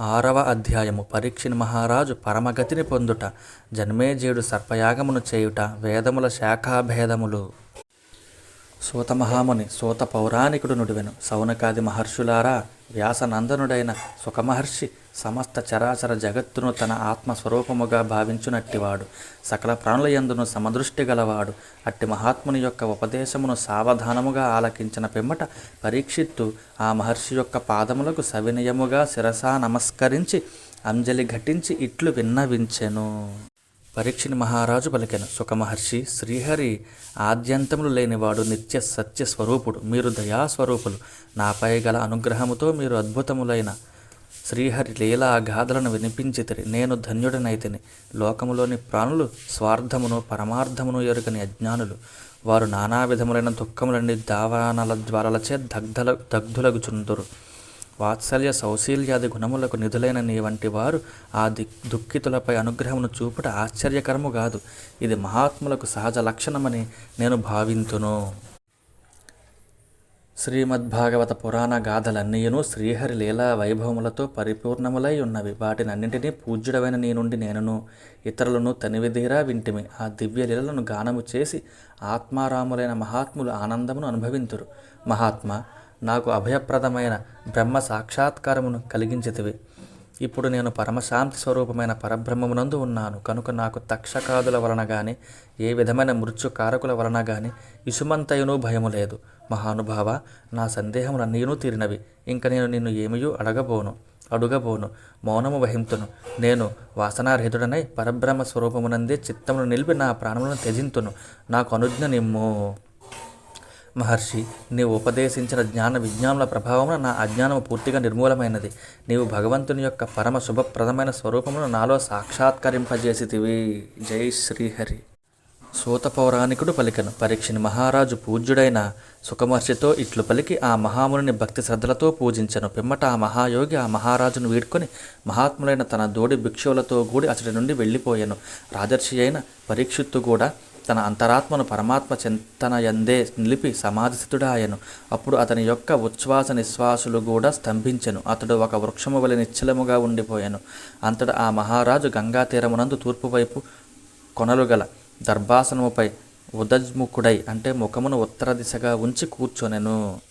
ఆరవ అధ్యాయము. పరీక్షిని మహారాజు పరమగతిని పొందుట జన్మేజయుడు సర్పయాగమును చేయుట వేదముల శాఖాభేదములు. సూత మహాముని సూత పౌరాణికుడు నుడివెను సౌనకాది మహర్షులారా వ్యాసనందనుడైన సుఖమహర్షి సమస్త చరాచర జగత్తును తన ఆత్మస్వరూపముగా భావించునట్టివాడు. సకల ప్రాణుల యందును సమదృష్టి గలవాడు. అట్టి మహాత్ముని యొక్క ఉపదేశమును సావధానముగా ఆలకించిన పిమ్మట పరీక్షిత్తు ఆ మహర్షి యొక్క పాదములకు సవినయముగా శిరసా నమస్కరించి అంజలి ఘటించి ఇట్లు విన్నవించెను. పరీక్షని మహారాజు పలికెను. సుఖమహర్షి శ్రీహరి ఆద్యంతములు లేనివాడు నిత్య సత్య స్వరూపుడు. మీరు దయాస్వరూపులు. నాపై గల అనుగ్రహముతో మీరు అద్భుతములైన శ్రీహరి లీలా గాథలను వినిపించితిరి. నేను ధన్యుడనైతిని. లోకములోని ప్రాణులు స్వార్థమును పరమార్థమును ఎరుగని అజ్ఞానులు. వారు నానా విధములైన దుఃఖములన్నీ దావానల జ్వాలలచే దగ్ధల దగ్ధులగుచుందురు. వాత్సల్య సౌశీల్యాది గుణములకు నిధులైన నీ వంటి వారు ఆ దిక్ దుఃఖితులపై అనుగ్రహమును చూపుట ఆశ్చర్యకరము కాదు. ఇది మహాత్ములకు సహజ లక్షణమని నేను భావింతును. శ్రీమద్భాగవత పురాణ గాథలన్నీయును శ్రీహరి లీలా వైభవములతో పరిపూర్ణములై ఉన్నవి. వాటినన్నింటినీ పూజ్యుడవైన నీ నుండి నేనును ఇతరులను తనివిదీరా వింటిమి. ఆ దివ్య లీలలను గానము చేసి ఆత్మారాములైన మహాత్ములు ఆనందమును అనుభవింతురు. మహాత్మ నాకు అభయప్రదమైన బ్రహ్మ సాక్షాత్కారమును కలిగించితివి. ఇప్పుడు నేను పరమశాంతి స్వరూపమైన పరబ్రహ్మమునందు ఉన్నాను. కనుక నాకు తక్షకాదుల వలన గాని ఏ విధమైన మృత్యు కారకుల వలన గాని ఇసుమంతయునూ భయము లేదు. మహానుభావ నా సందేహములన్నీయును తీరినవి. ఇంక నేను నిన్ను ఏమయూ అడగబోను అడుగబోను మౌనము వహింతును. నేను వాసనారహితుడనై పరబ్రహ్మ స్వరూపమునందే చిత్తమును నిలిపి నా ప్రాణములను త్యజింతును. నాకు అనుజ్ఞ నిమ్ము. మహర్షి నీవు ఉపదేశించిన జ్ఞాన విజ్ఞానుల ప్రభావమున నా అజ్ఞానము పూర్తిగా నిర్మూలమైనది. నీవు భగవంతుని యొక్క పరమ శుభప్రదమైన స్వరూపమును నాలో సాక్షాత్కరింపజేసితివి. జై శ్రీహరి. సూత పౌరాణికుడు పలికను పరీక్షని మహారాజు పూజ్యుడైన సుఖమహర్షితో ఇట్లు పలికి ఆ మహాముని భక్తి శ్రద్ధలతో పూజించను. పిమ్మట ఆ మహాయోగి ఆ మహారాజును వీడ్కొని మహాత్ములైన తన దోడి భిక్షువులతో కూడి అతడి నుండి వెళ్ళిపోయాను. రాజర్షి అయిన పరీక్షిత్తు కూడా తన అంతరాత్మను పరమాత్మ చింతన ఎందే నిలిపి సమాధిస్థితుడాయను. అప్పుడు అతని యొక్క ఉచ్ఛ్వాస నిశ్వాసులు కూడా స్తంభించెను. అతడు ఒక వృక్షము వలె నిశ్చలముగా ఉండిపోయాను. అంతటా ఆ మహారాజు గంగా తీరమునందు తూర్పు వైపు కొనలు గల దర్భాసనముపై ఉదజ్ముఖుడై అంటే ముఖమును ఉత్తర దిశగా ఉంచి కూర్చొనెను.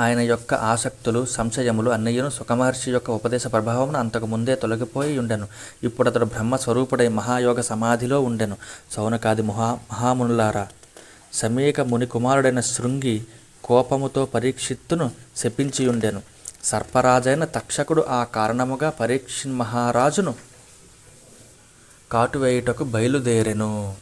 ఆయన యొక్క ఆసక్తులు సంశయములు అన్నయ్యను సుఖమహర్షి యొక్క ఉపదేశ ప్రభావం అంతకు ముందే తొలగిపోయి ఉండెను. ఇప్పుడు అతడు బ్రహ్మస్వరూపుడై మహాయోగ సమాధిలో ఉండెను. సౌనకాది మహా మహామునులారా సమీక ముని కుమారుడైన శృంగి కోపముతో పరీక్షిత్తును శపించియుండెను. సర్పరాజైన తక్షకుడు ఆ కారణముగా పరీక్షి మహారాజును కాటువేయుటకు బయలుదేరెను.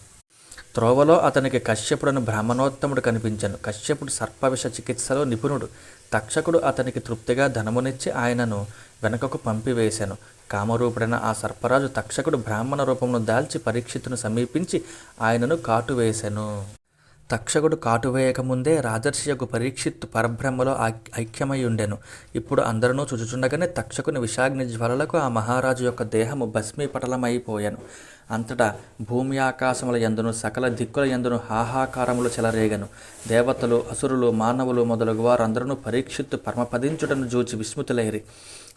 త్రోవలో అతనికి కశ్యపుడను బ్రాహ్మణోత్తముడు కనిపించను. కశ్యపుడు సర్పవిష చికిత్సలో నిపుణుడు. తక్షకుడు అతనికి తృప్తిగా ధనమునిచ్చి ఆయనను వెనకకు పంపివేశాను కామరూపుడైన ఆ సర్పరాజు తక్షకుడు బ్రాహ్మణ రూపమును దాల్చి పరీక్షితును సమీపించి ఆయనను కాటువేశాను తక్షకుడు కాటువేయకముందే రాజర్షియకు పరీక్షిత్తు పరబ్రహ్మలో ఐక్యమై ఉండెను ఇప్పుడు అందరూ చుచుచుండగానే తక్షకుని విషాగ్ని జ్వలలకు ఆ మహారాజు యొక్క దేహము భస్మీపటలమైపోయాను. అంతటా భూమి ఆకాశముల ఎందును సకల దిక్కుల ఎందును హాహాకారములు చెలరేగను. దేవతలు అసురులు మానవులు మొదలగు వారందరూ పరీక్షిత్తు పరమపదించుటను జూచి విస్మృతులైరి.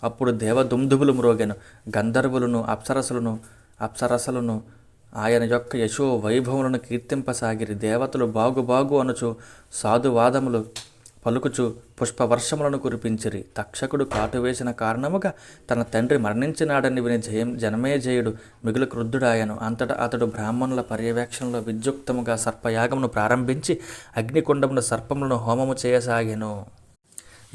అప్పుడు దేవదుందుబులు మ్రోగెను. గంధర్వులను అప్సరసులను అప్సరసలను ఆయన యొక్క యశో వైభవములను కీర్తింపసాగిరి. దేవతలు బాగు బాగు అనుచు సాధువాదములు పలుకుచు పుష్పవర్షములను కురిపించిరి. తక్షకుడు కాటువేసిన కారణముగా తన తండ్రి మరణించినాడని విని జయం జనమేజయుడు మిగులు క్రుద్ధుడాయను. అంతటా అతడు బ్రాహ్మణుల పర్యవేక్షణలో విద్యుక్తముగా సర్పయాగమును ప్రారంభించి అగ్నికుండమును సర్పములను హోమము చేయసాగాను.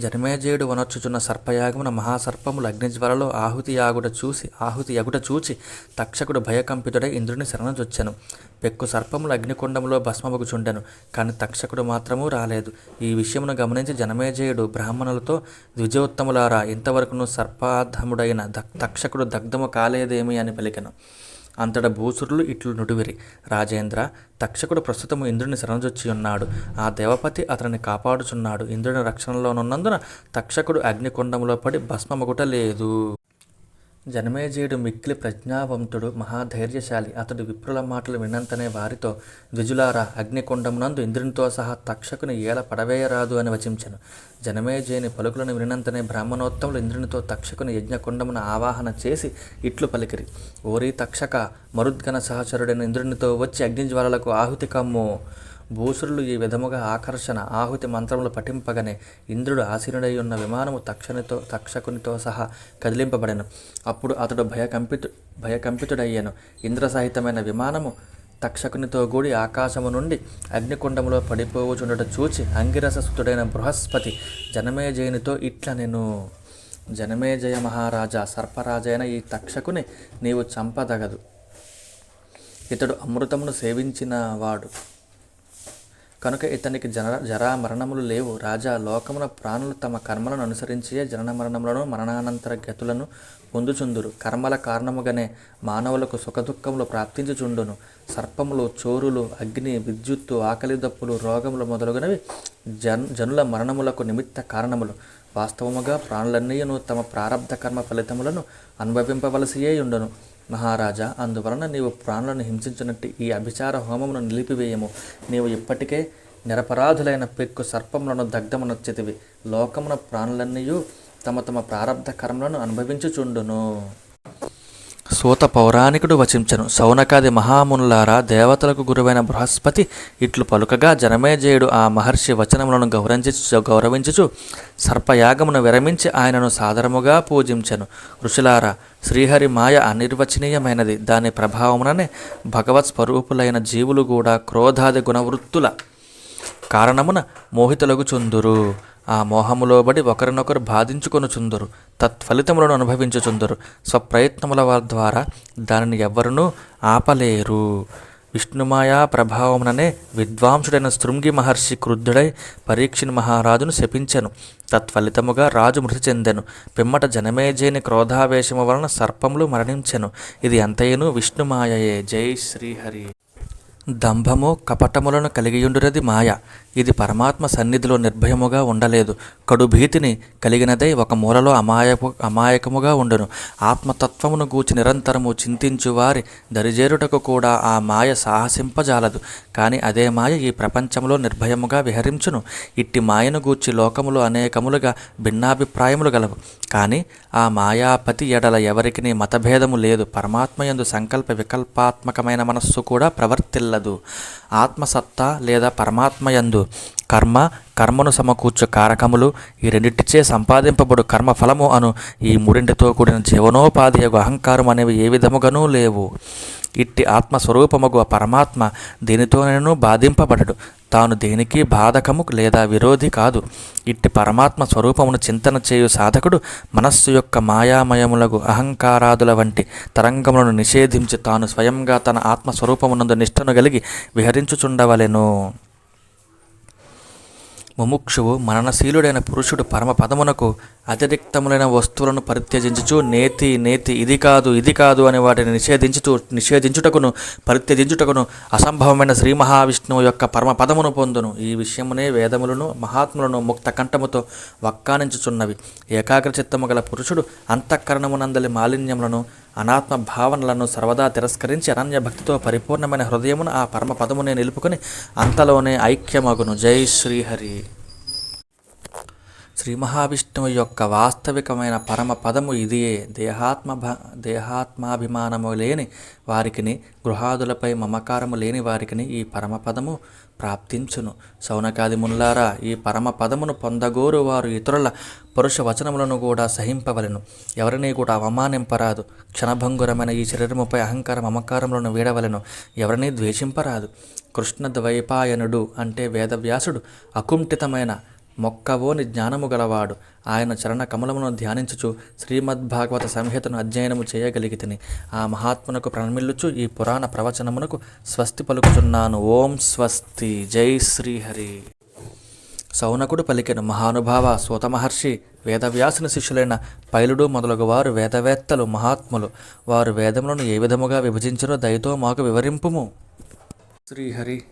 జనమేజయుడు వనర్చుచున్న సర్పయాగమున మహాసర్పములు అగ్నిజ్వరలో ఆహుతి యాగుట చూసి ఆహుతి యగుట చూచి తక్షకుడు భయకంపితుడై ఇంద్రుని శరణజొచ్చెను. పెక్కు సర్పములు అగ్నికుండములో భస్మముగుచుండెను కానీ తక్షకుడు మాత్రము రాలేదు. ఈ విషయమును గమనించి జనమేజయుడు బ్రాహ్మణులతో ద్విజోత్తములారా ఇంతవరకును సర్పాధముడైన తక్షకుడు దగ్ధము కాలేదేమి అని పలికెను. అంతట భూసురులు ఇట్లు నుడివిరి. రాజేంద్ర తక్షకుడు ప్రస్తుతము ఇంద్రుని శరణజొచ్చి ఉన్నాడు ఆ దేవపతి అతనిని కాపాడుచున్నాడు. ఇంద్రుని రక్షణలోనున్నందున తక్షకుడు అగ్నికుండంలో పడి భస్మముగుట లేదు. జనమేజయుడు మిక్కిలి ప్రజ్ఞావంతుడు మహాధైర్యశాలి. అతడు విప్రుల మాటలు వినంతనే వారితో ద్విజులారా అగ్నికొండమునందు ఇంద్రునితో సహా తక్షకుని ఏల పడవేయరాదు అని వచించను. జనమేజయుని పలుకులను వినంతనే బ్రాహ్మణోత్తములు ఇంద్రునితో తక్షకుని యజ్ఞకొండమున ఆవాహన చేసి ఇట్లు పలికిరి. ఓరి తక్షక మరుద్గణ సహచరుడైన ఇంద్రునితో వచ్చి అగ్నిజ్వాలలకు ఆహుతి కమ్ము. భూసురులు ఈ విధముగా ఆకర్షణ ఆహుతి మంత్రములు పఠింపగనే ఇంద్రుడు ఆసీనుడై ఉన్న విమానము తక్షణితో తక్షకునితో సహా కదిలింపబడెను. అప్పుడు అతడు భయకంపితు భయకంపితుడయ్యాను. ఇంద్ర సహితమైన విమానము తక్షకునితో కూడి ఆకాశము నుండి అగ్నికుండములో పడిపోవచుండట చూచి అంగిరససుతుడైన బృహస్పతి జనమేజయునితో ఇట్ల నేను జనమేజయ మహారాజా సర్పరాజైన ఈ తక్షకుని నీవు చంపదగదు. ఇతడు అమృతమును సేవించిన వాడు కనుక ఇతనికి జన జరా మరణములు లేవు. రాజా లోకమున ప్రాణులు తమ కర్మలను అనుసరించే జనన మరణములను మరణానంతర గతులను పొందుచుందురు. కర్మల కారణముగానే మానవులకు సుఖదుఖములు ప్రాప్తించుచుండును. సర్పములు చోరులు అగ్ని విద్యుత్తు ఆకలి దప్పులు రోగములు మొదలగునవి జన్ జనుల మరణములకు నిమిత్త కారణములు. వాస్తవముగా ప్రాణులన్నీయును తమ ప్రారబ్ధ కర్మ ఫలితములను అనుభవింపవలసియే ఉండును. మహారాజా అందువలన నీవు ప్రాణులను హింసించినట్టు ఈ అభిచార హోమమును నిలిపివేయము. నీవు ఇప్పటికే నిరపరాధులైన పెక్కు సర్పములను దగ్ధమునొచ్చితివి లోకమున ప్రాణులన్నీయు తమ తమ ప్రారబ్ధ కర్మలను అనుభవించుచుండును. సూత పౌరాణికుడు వచించను. సౌనకాది మహామునులారా దేవతలకు గురువైన బృహస్పతి ఇట్లు పలుకగా జనమేజయుడు ఆ మహర్షి వచనములను గౌరవించి గౌరవించుచు సర్పయాగమును విరమించి ఆయనను సాదరముగా పూజించెను. ఋషులారా శ్రీహరి మాయ అనిర్వచనీయమైనది. దాని ప్రభావముననే భగవత్ స్వరూపులైన జీవులు కూడా క్రోధాది గుణవృత్తుల కారణమున మోహితులకు చుందురు ఆ మోహములోబడి ఒకరినొకరు బాధించుకొనుచుందురు. తత్ఫలితములను అనుభవించుచుందరు. స్వప్రయత్నముల ద్వారా దానిని ఎవరునూ ఆపలేరు. విష్ణుమాయా ప్రభావముననే విద్వాంసుడైన శృంగి మహర్షి క్రుద్ధుడై పరీక్షిని మహారాజును శపించెను. తత్ఫలితముగా రాజు మృతి చెందెను. పిమ్మట జనమేజయని క్రోధావేశము వలన సర్పములు మరణించెను. ఇది అంతయును విష్ణుమాయయే. జై శ్రీహరి. దంభము కపటములను కలిగియుండునది మాయ. ఇది పరమాత్మ సన్నిధిలో నిర్భయముగా ఉండలేదు. కడు భీతిని కలిగినదై ఒక మూలలో అమాయపు అమాయకముగా ఉండును. ఆత్మతత్వమును గూచి నిరంతరము చింతించు వారి దరిజేరుటకు కూడా ఆ మాయ సాహసింపజాలదు. కానీ అదే మాయ ఈ ప్రపంచంలో నిర్భయముగా విహరించును. ఇట్టి మాయను గూర్చి లోకములు అనేకములుగా భిన్నాభిప్రాయములు గలవు. కానీ ఆ మాయాపతి ఎడల ఎవరికి మతభేదము లేదు. పరమాత్మయందు సంకల్ప వికల్పాత్మకమైన మనస్సు కూడా ప్రవర్తిల్లదు. ఆత్మసత్తా లేదా పరమాత్మయందు కర్మ కర్మను సమకూర్చు కారకములు ఈ రెండింటిచే సంపాదింపబడు కర్మ ఫలము అను ఈ మూడింటితో కూడిన జీవనోపాధి యొక్క అహంకారం అనేవి ఏ విధముగానూ లేవు. ఇట్టి ఆత్మస్వరూపముగు పరమాత్మ దేనితోనైనా బాధింపబడడు. తాను దేనికి బాధకము లేదా విరోధి కాదు. ఇట్టి పరమాత్మ స్వరూపమును చింతన చేయు సాధకుడు మనస్సు యొక్క మాయామయములకు అహంకారాదుల వంటి తరంగములను నిషేధించి తాను స్వయంగా తన ఆత్మస్వరూపమునందు నిష్ఠను కలిగి విహరించుచుండవలెను. ముముక్షువు మననశీలుడైన పురుషుడు పరమపదమునకు అతిరిక్తములైన వస్తువులను పరిత్యజించుచు నేతి నేతి ఇది కాదు ఇది కాదు అనే వాటిని నిషేధించుతూ నిషేధించుటకును పరిత్యజించుటకును అసంభవమైన శ్రీ మహావిష్ణువు యొక్క పరమపదమును పొందును. ఈ విషయమునే వేదములను మహాత్ములను ముక్త కంఠముతో వక్కానించుచున్నవి. ఏకాగ్ర చిత్తము గల పురుషుడు అంతఃకరణమునందలి మాలిన్యములను అనాత్మ భావనలను సర్వదా తిరస్కరించి అనన్య భక్తితో పరిపూర్ణమైన హృదయమును ఆ పరమపదమునే నిలుపుకొని అంతలోనే ఐక్యమగును. జై శ్రీహరి. శ్రీ మహావిష్ణువు యొక్క వాస్తవికమైన పరమ పదము ఇదియే దేహాత్మ దేహాత్మాభిమానము లేని వారికిని గృహాదులపై మమకారము లేని వారికిని ఈ పరమపదము ప్రాప్తించును. సౌనకాది ముల్లారా ఈ పరమ పదమును పొందగోరు వారు ఇతరుల పరుష వచనములను కూడా సహింపవలెను. ఎవరిని కూడా అవమానింపరాదు. క్షణభంగురమైన ఈ శరీరముపై అహంకార మమకారములను వీడవలెను. ఎవరిని ద్వేషింపరాదు. కృష్ణ ద్వైపాయనుడు అంటే వేదవ్యాసుడు అకుంఠితమైన మొక్కవోని జ్ఞానము గలవాడు. ఆయన చరణ కమలమును ధ్యానించుచు శ్రీమద్భాగవత సంహితను అధ్యయనము చేయగలిగితిని. ఆ మహాత్మునకు ప్రణమిల్లుచు ఈ పురాణ ప్రవచనమునకు స్వస్తి పలుకుచున్నాను. ఓం స్వస్తి. జై శ్రీహరి. సౌనకుడు పలికిన మహానుభావ సూత మహర్షి వేదవ్యాసుని శిష్యులైన పైలుడు మొదలగు వారు వేదవేత్తలు మహాత్ములు. వారు వేదములను ఏ విధముగా విభజించినో దయతో మాకు వివరింపుము. శ్రీహరి